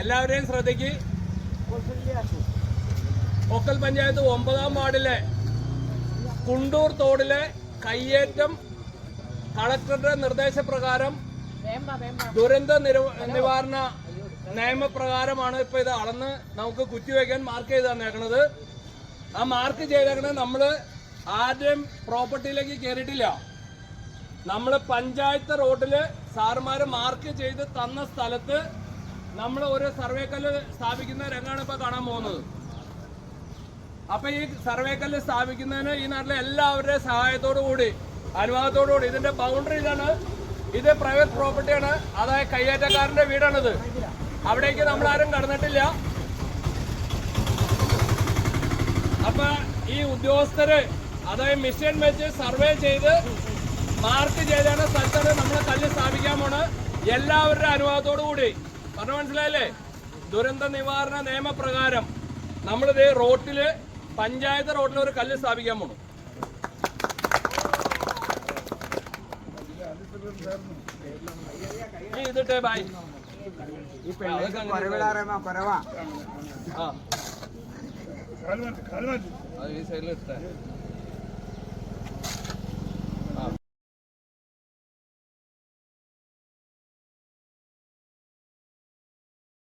എല്ലാവരെയും ശ്രദ്ധയ്ക്ക് ഒക്കൽ പഞ്ചായത്ത് ഒമ്പതാം വാർഡിലെ കുണ്ടൂർ തോടിലെ കയ്യേറ്റം കളക്ടറുടെ നിർദ്ദേശപ്രകാരം ദുരന്ത നിവാരണ നിയമപ്രകാരമാണ് ഇപ്പൊ ഇത് അളന്ന് നമുക്ക് കുത്തിവെക്കാൻ മാർക്ക് ചെയ്ത് തന്നേക്കണത്. ആ മാർക്ക് ചെയ്തേക്കണേ നമ്മൾ ആദ്യം പ്രോപ്പർട്ടിയിലേക്ക് കയറിയിട്ടില്ല നമ്മൾ പഞ്ചായത്ത് റോഡിൽ സാറുമാര് മാർക്ക് ചെയ്ത് തന്ന സ്ഥലത്ത് നമ്മൾ ഒരു സർവേക്കല്ല് സ്ഥാപിക്കുന്ന രംഗമാണ് ഇപ്പോൾ കാണാൻ പോകുന്നത്. അപ്പൊ ഈ സർവേക്കല്ല് കല്ല് സ്ഥാപിക്കുന്നതിന് ഈ നാട്ടിലെ എല്ലാവരുടെയും സഹായത്തോടു കൂടി അനുവാദത്തോടു കൂടി ഇതിന്റെ ബൗണ്ടറി ഇതാണ്. ഇത് പ്രൈവറ്റ് പ്രോപ്പർട്ടിയാണ് അതായത് കയ്യേറ്റക്കാരന്റെ വീടാണിത്. അവിടേക്ക് നമ്മൾ ആരും കടന്നിട്ടില്ല. അപ്പൊ ഈ ഉദ്യോഗസ്ഥര് അതായത് മിഷൻ വെച്ച് സർവേ ചെയ്ത് മാർക്ക് ചെയ്താണ് സ്ഥലത്താണ് നമ്മൾ കല്ല് സ്ഥാപിക്കാൻ പോണ് എല്ലാവരുടെ അനുവാദത്തോടു കൂടി. പറഞ്ഞു മനസ്സിലായില്ലേ? ദുരന്ത നിവാരണ നിയമപ്രകാരം നമ്മളിത് റോട്ടിൽ പഞ്ചായത്ത് റോട്ടിൽ ഒരു കല്ല് സ്ഥാപിക്കാൻ പോണു. ഇതിട്ടേ ബായ് അതൊക്കെ కాలు కాలు అది సైడ్లో